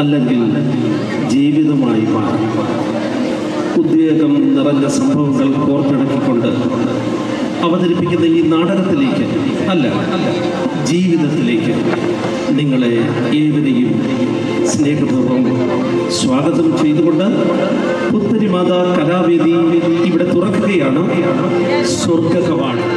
അല്ലെങ്കിൽ ജീവിതമായി മാറി. ഉദ്വേഗം നിറഞ്ഞ സംഭവങ്ങൾ കോർത്തിണക്കിക്കൊണ്ട് അവതരിപ്പിക്കുന്ന ഈ നാടകത്തിലേക്ക് അല്ല ജീവിതത്തിലേക്ക് നിങ്ങളെ ഏവരെയും സ്നേഹപൂർവം സ്വാഗതം ചെയ്തുകൊണ്ട് പുത്തരിമാത കലാവേദി ഇവിടെ തുറക്കുകയാണ്. സ്വർഗ കവാടം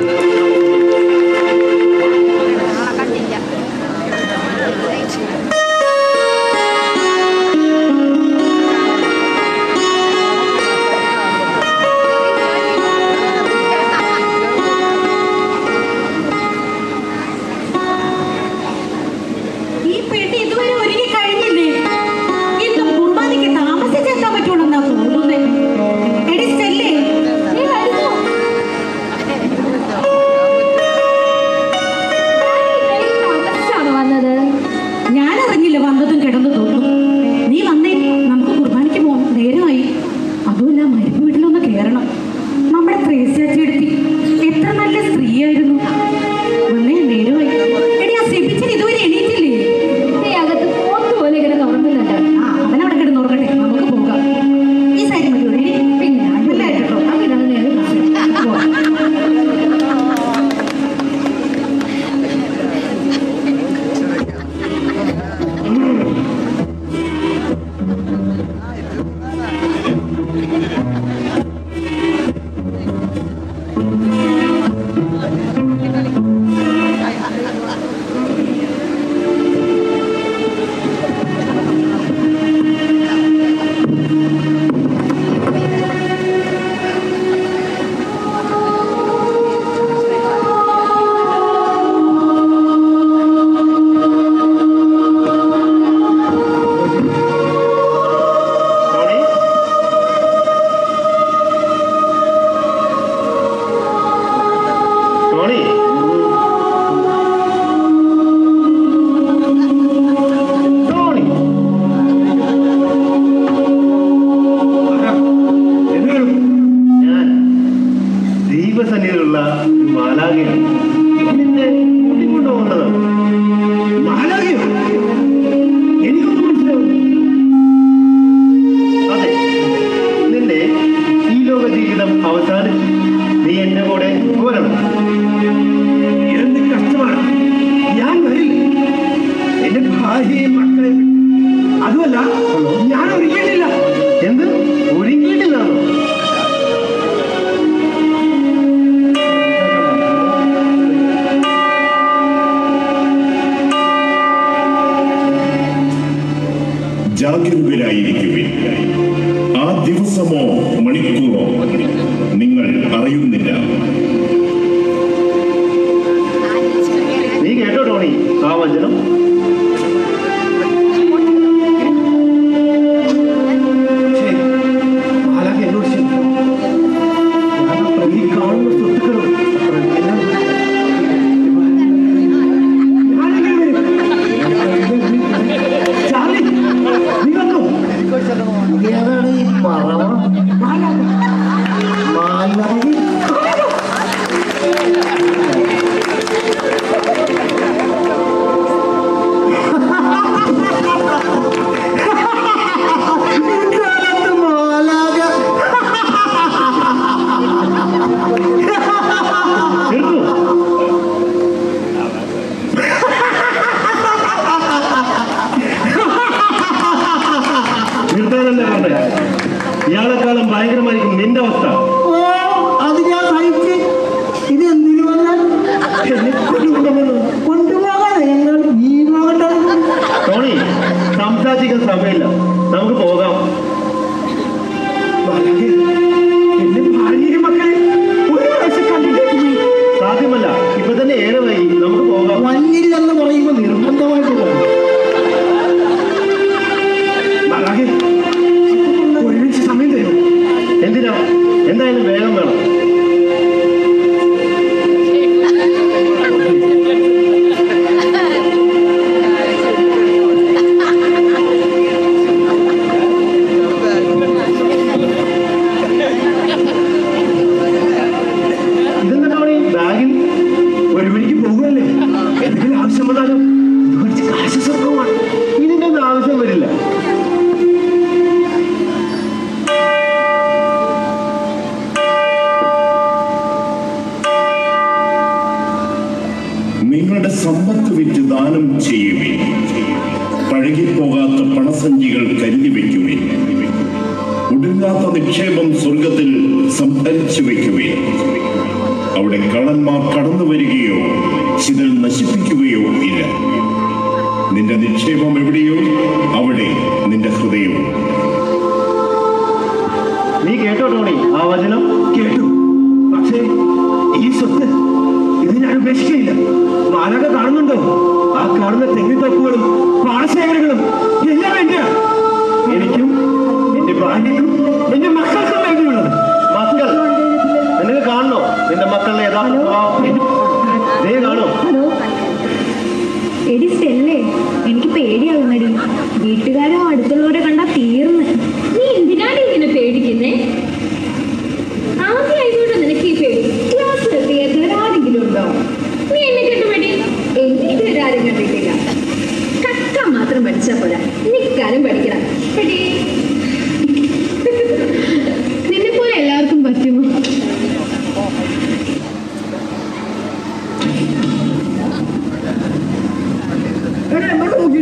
എന്തായാലും വേഗം വേണം.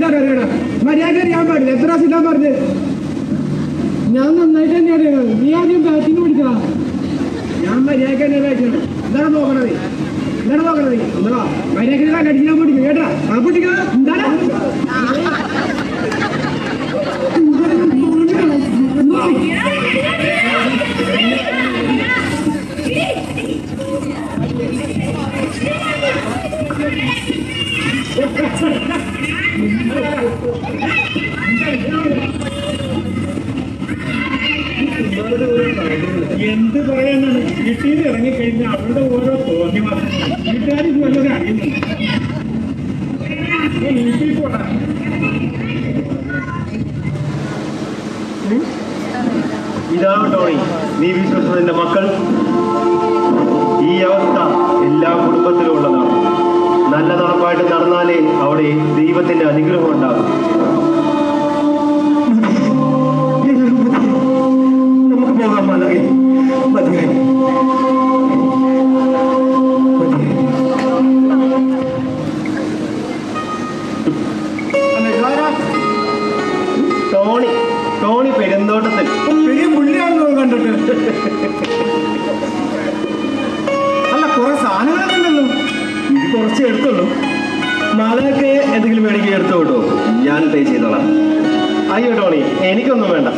മര്യാദ അറിയാൻ പാടില്ല എത്ര പ്രാവശ്യം പറഞ്ഞത് ഞാൻ നന്നായിട്ട് തന്നെ അറിയണം നീ ആദ്യം ബാറ്റിന് പിടിക്കണം ഞാൻ മര്യാദ തന്നെ ബാറ്റിക്കണം എന്താണ് നോക്കണത് എന്താണ് നോക്കണത് എന്താ മര്യാദ കടിക്കാൻ പിടിക്കും കേട്ടാ ആ പിടിക്കണം എന്താണ് എന്ത് പറയാനാണ്? വീട്ടിൽ ഇറങ്ങിക്കഴിഞ്ഞാൽ അവരുടെ ഓരോ തോന്നിവാസം വീട്ടുകാർ വീട്ടിൽ പോടാ. ഇതാണ് ടോണി. നീ വിശ്വസിച്ചതിന്റെ മക്കൾ. ഈ അവസ്ഥ എല്ലാ കുടുംബത്തിലും നല്ല നടപ്പായിട്ട് നടന്നാലേ അവിടെ ദൈവത്തിന്റെ അനുഗ്രഹം ഉണ്ടാകും വേണമെങ്കിൽ എടുത്തു വിട്ടോ ഞാൻ പേ ചെയ്തോളാം. അയ്യോ ടോണി എനിക്കൊന്നും വേണ്ട.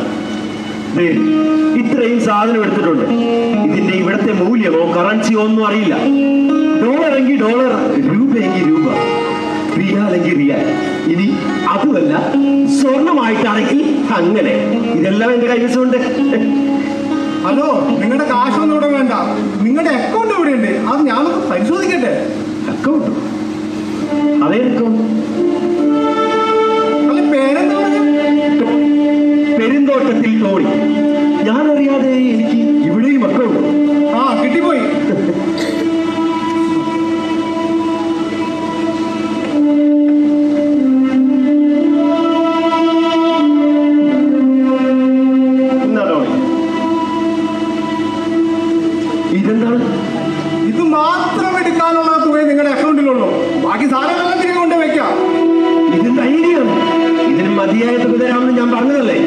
ഇത്രയും സാധനം എടുത്തിട്ടുണ്ട്. ഇതിന്റെ ഇവിടുത്തെ മൂല്യമോ കറൻസിയോ ഒന്നും അറിയില്ല. ഡോളർ എങ്കിൽ ഡോളർ രൂപയെങ്കിൽ രൂപ റിയാലെങ്കിൽ റിയാൽ ഇനി അതുമല്ല സ്വർണമായിട്ടാണെങ്കിൽ അങ്ങനെ. ഇതെല്ലാം എന്റെ കൈവശമുണ്ട് ഹലോ നിങ്ങളുടെ കാശൊന്നും ഇവിടെ വേണ്ട. നിങ്ങളുടെ അക്കൗണ്ട് ഇവിടെ ഉണ്ട്. അത് ഞാനൊന്ന് പരിശോധിക്കട്ടെ? അക്കൗണ്ട് അതേ അക്കൗണ്ട് പെരുന്തോട്ടത്തിൽ തോണി ഞാനറിയാതെ എനിക്ക് ഇവിടെയും അക്കൗണ്ട് ആ കിട്ടിപ്പോയി. ഇതെന്താണ്? ഇത് മാത്രം എടുക്കാനുള്ള തുക നിങ്ങളുടെ അക്കൗണ്ടിലുള്ളൂ. ബാക്കി സാധനങ്ങളെല്ലാം തിരികെ കൊണ്ട് വെക്കാം. ഇതിന്റെ ഐഡിയ ഇതിന് മതിയായ തുക തരാമെന്ന് ഞാൻ പറഞ്ഞതല്ലേ?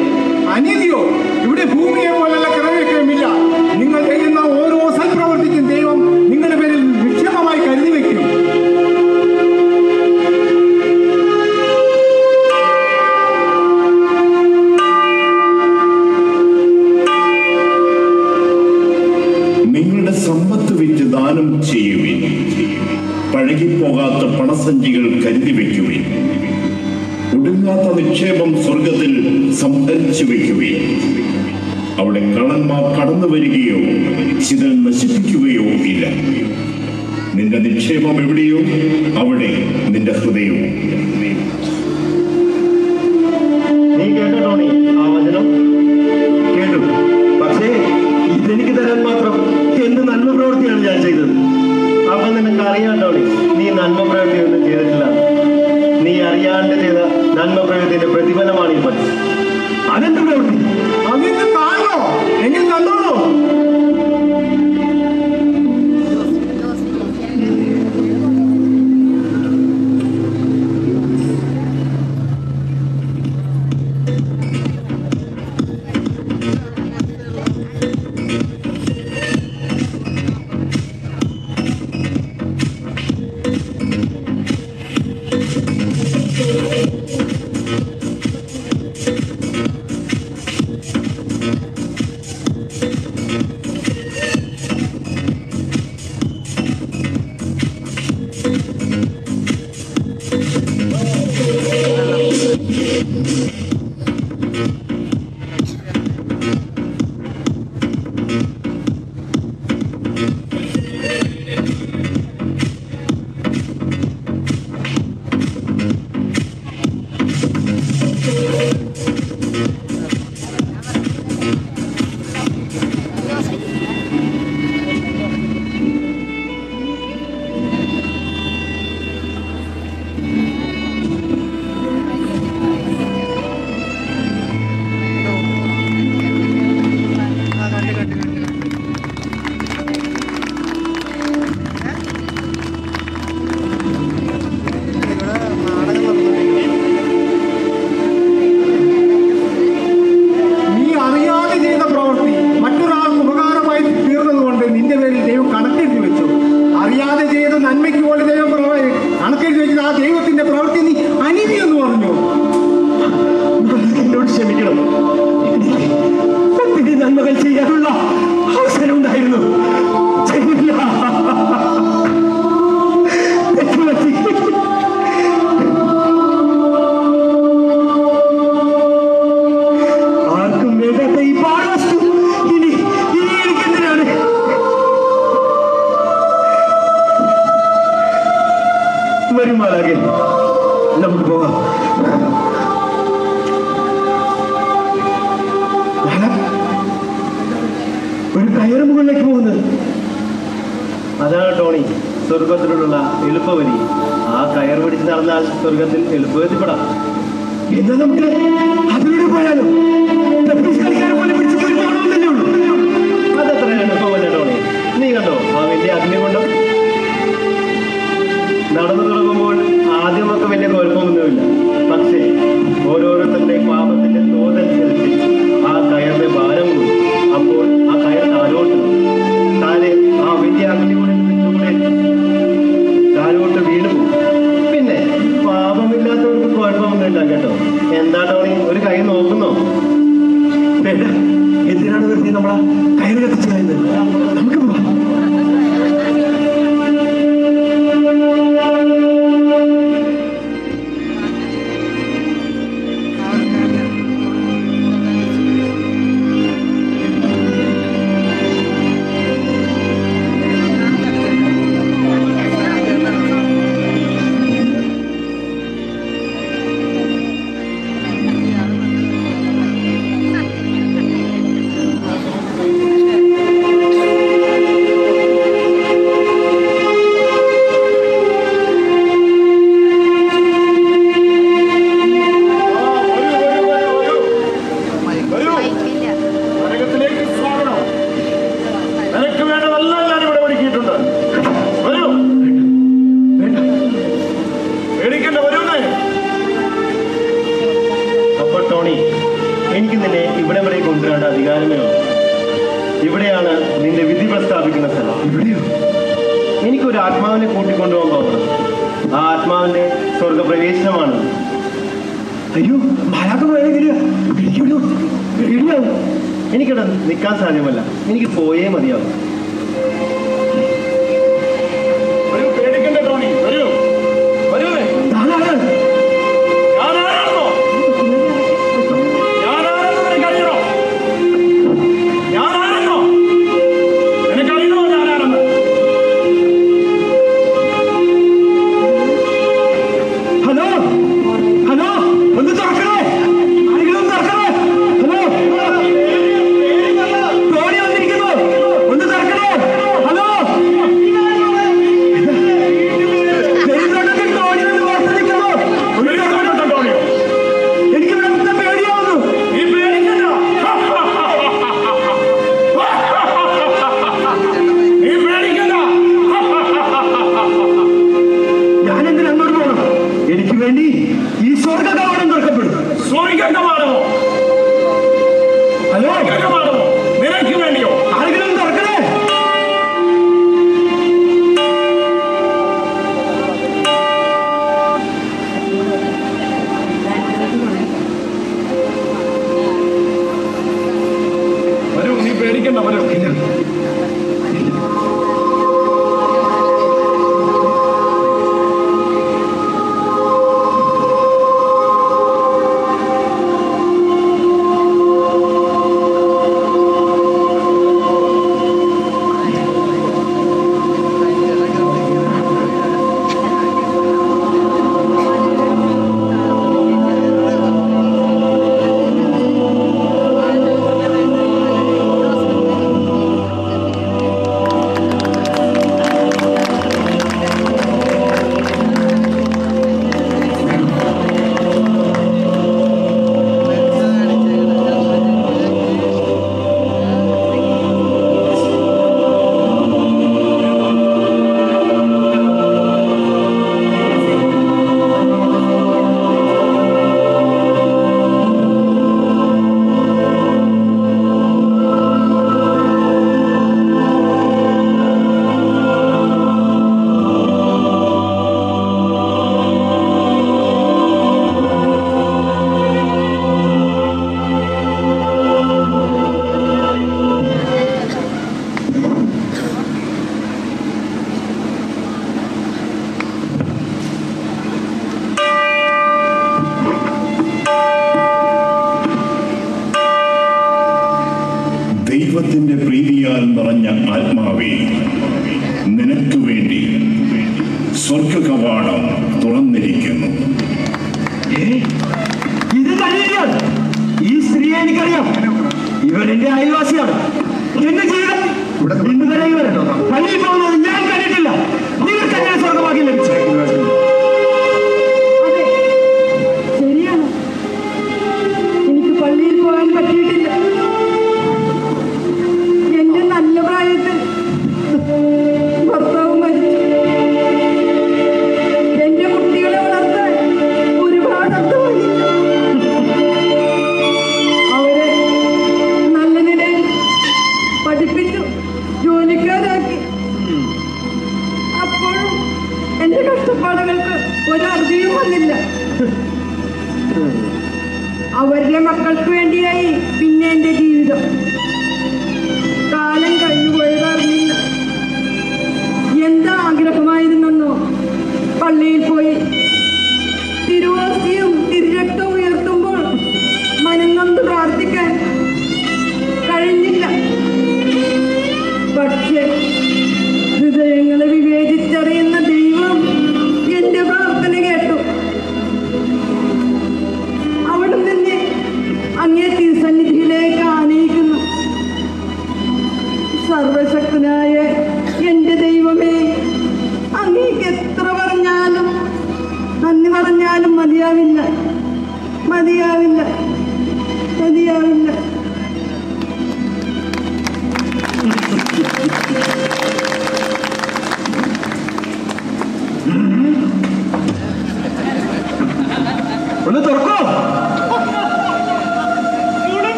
നിൽക്കാൻ സാധ്യമല്ല. എനിക്ക് പോയേ മതിയാവും.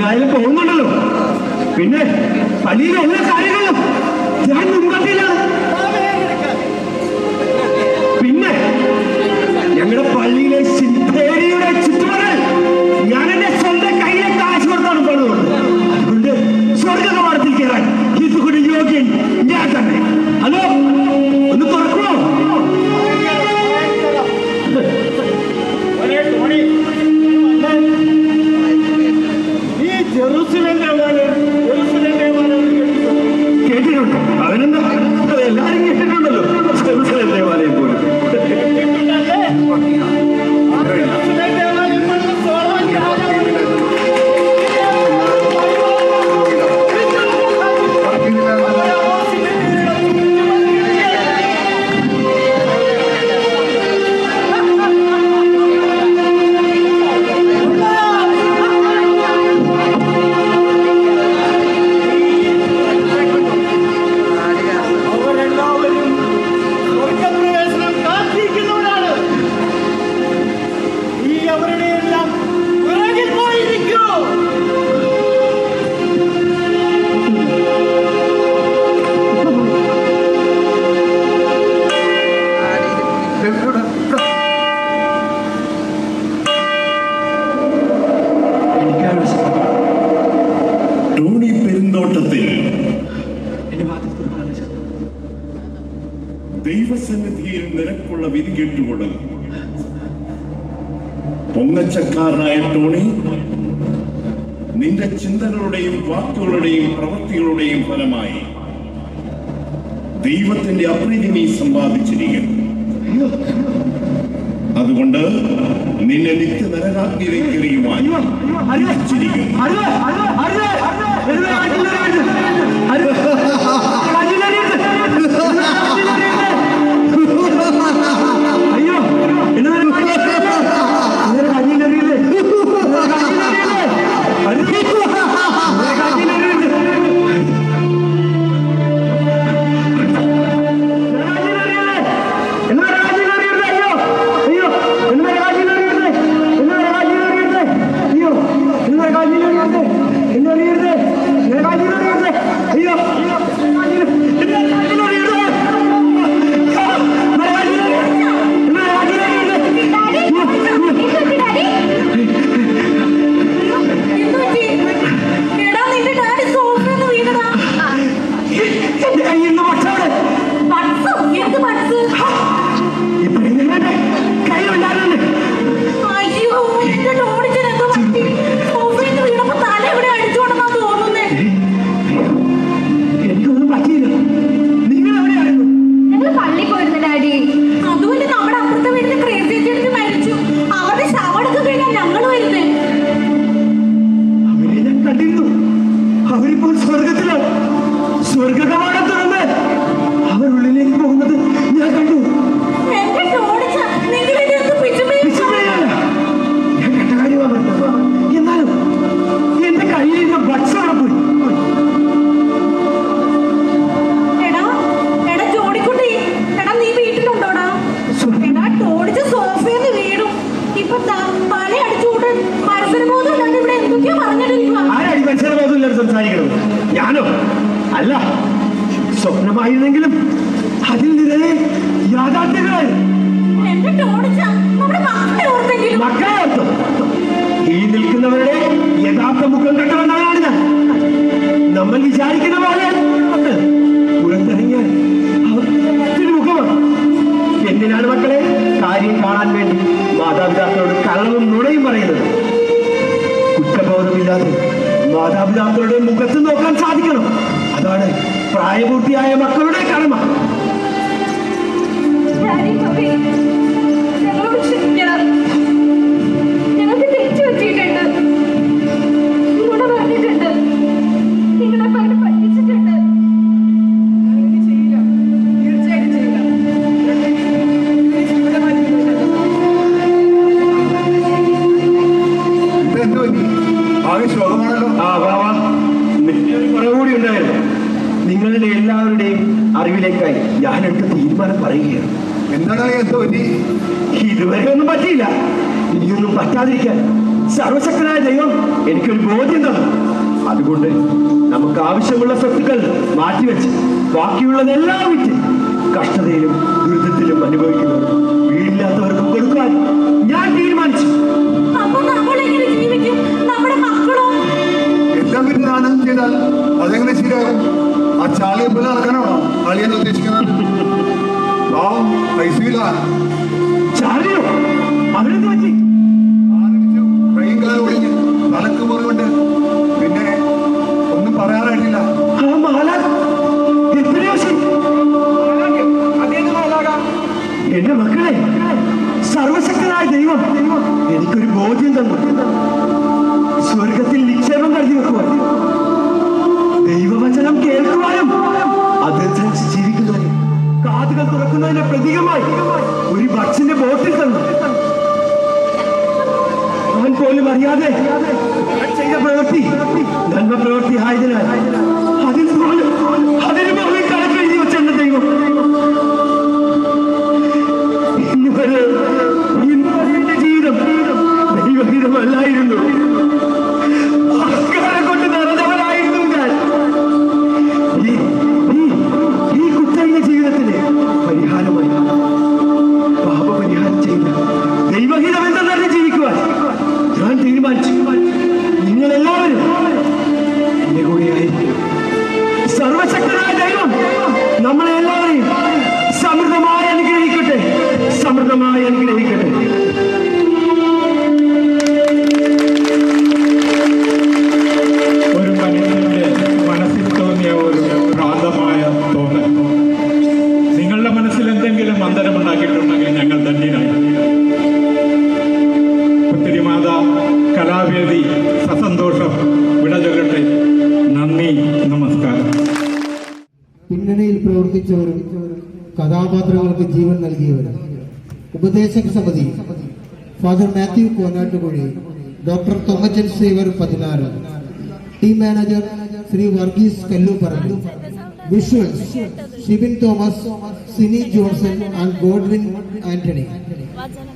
അതിൽ പോകുന്നുണ്ടല്ലോ. പിന്നെ പള്ളിയിലെ എല്ലാ കാര്യങ്ങളും ദൈവത്തിന്റെ അപ്രീതി നീ സമ്പാദിച്ചിരിക്കുന്നു അതുകൊണ്ട് നിന്നെ നിത്യ നരകാഗ്നി എറിയുവാൻ അതിൽ നിറയെ യാഥാർത്ഥ്യങ്ങൾ മക്കളെ മക്കളെ ഈ നിൽക്കുന്നവരുടെ യഥാർത്ഥ മുഖം കണ്ടവനാണ് ഞാൻ. നമ്മൾ വിചാരിക്കുന്ന പോലെ പുറത്തിറങ്ങിയ മറ്റൊരു മുഖമാണ്. എന്തിനാണ് മക്കളെ കാര്യം കാണാൻ വേണ്ടി മാതാപിതാക്കളോട് കള്ളവും നുണയും പറയുന്നത്? കുറ്റബോധമില്ലാതെ മാതാപിതാക്കളുടെ മുഖത്ത് നോക്കാൻ സാധിക്കണം. അതാണ് പ്രായപൂർത്തിയായ മക്കളുടെ കടമ. തീരുമാനം പറയുകയാണ്. എന്താണ് എന്തോ ഇതുവരെ ഒന്നും പറ്റിയില്ല. ഇനിയൊന്നും പറ്റാതിരിക്കാൻ സർവശക്തനായ ദൈവം എനിക്കൊരു ബോധ്യം തന്നു. അതുകൊണ്ട് നമുക്ക് ആവശ്യമുള്ള സ്വത്തുക്കൾ മാറ്റിവെച്ച് ബാക്കിയുള്ളതെല്ലാം വിറ്റ് കഷ്ടതയിലും ദുരിതത്തിലും അനുഭവിക്കുന്നു. വീടില്ലാത്തവർക്കും കൊടുക്കാൻ ഞാൻ തീരുമാനിച്ചു. അപ്പൊ നമ്മളെങ്ങനെ ജീവിക്കും? നമ്മുടെ മക്കളോ? എല്ലാം പിന്നെ ആനന്ദം ചെയ്താൽ? അതെങ്ങനെ ശരിയാകും? ആ ചാളിയെ പോലെ നടക്കാനാണോ കളിയെന്ന് ഉദ്ദേശിക്കുന്നത്? പാവം പൈസയില്ല ചാരിയോ അവരെന്ത് പറ്റി? ഡോക്ടർ തോമച്ചൻ സേവർ പതിനാറ്. ടീം മാനേജർ ശ്രീ വർഗീസ് കല്ലു പറഞ്ഞു. Visuals Shibin Thomas Sini Johnson and Godwin Antony.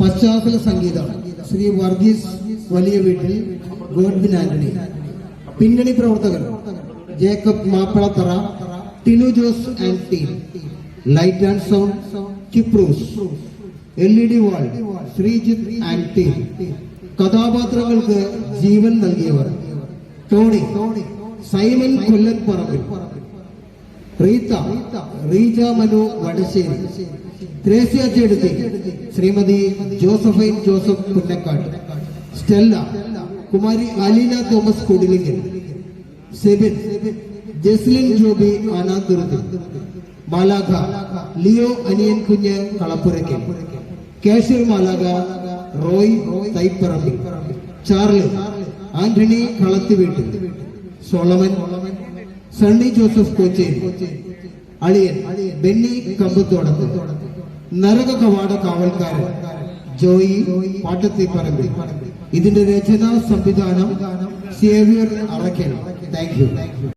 പശ്ചാത്തല സംഗീതം ശ്രീ വർഗീസ് വലിയ വീട്ടിൽ ഗോഡ്വിൻ ആന്റണി. പിന്നണി പ്രവർത്തകർ Jacob Mappilathara Tinu Jose and team. Light and sound കിപ്രൂസ്. L E D wall Sreejith and team. കഥാപാത്രങ്ങൾക്ക് ജീവൻ നൽകിയവർ. Tony Simon Kollan Parambil Rita Reeja Manu Vadasseri. Thresia Shrimati Josephine Joseph Punnakkad Stella Kumari Alina Thomas Kudilingan Sebin Jaslin Joby Anathuruthi മാലാഖ Leo അനിയൻ കുഞ്ഞ് കളപ്പുരയ്ക്കൽ. കേശവ് മാലാഖ Roy Thaiparambil Charlie Antony Kalathuveettil. Solomon Sunny Joseph Kochery. അളിയൻ ബെന്നി കമ്പത്തോടത്ത്. നരക കവാട കാവൽക്കാരൻ ജോയി പാട്ടത്തിപ്പറമ്പിൽ. ഇതിന്റെ രചനാ സംവിധാനം സേവിയർ അറക്കൽ. Thank you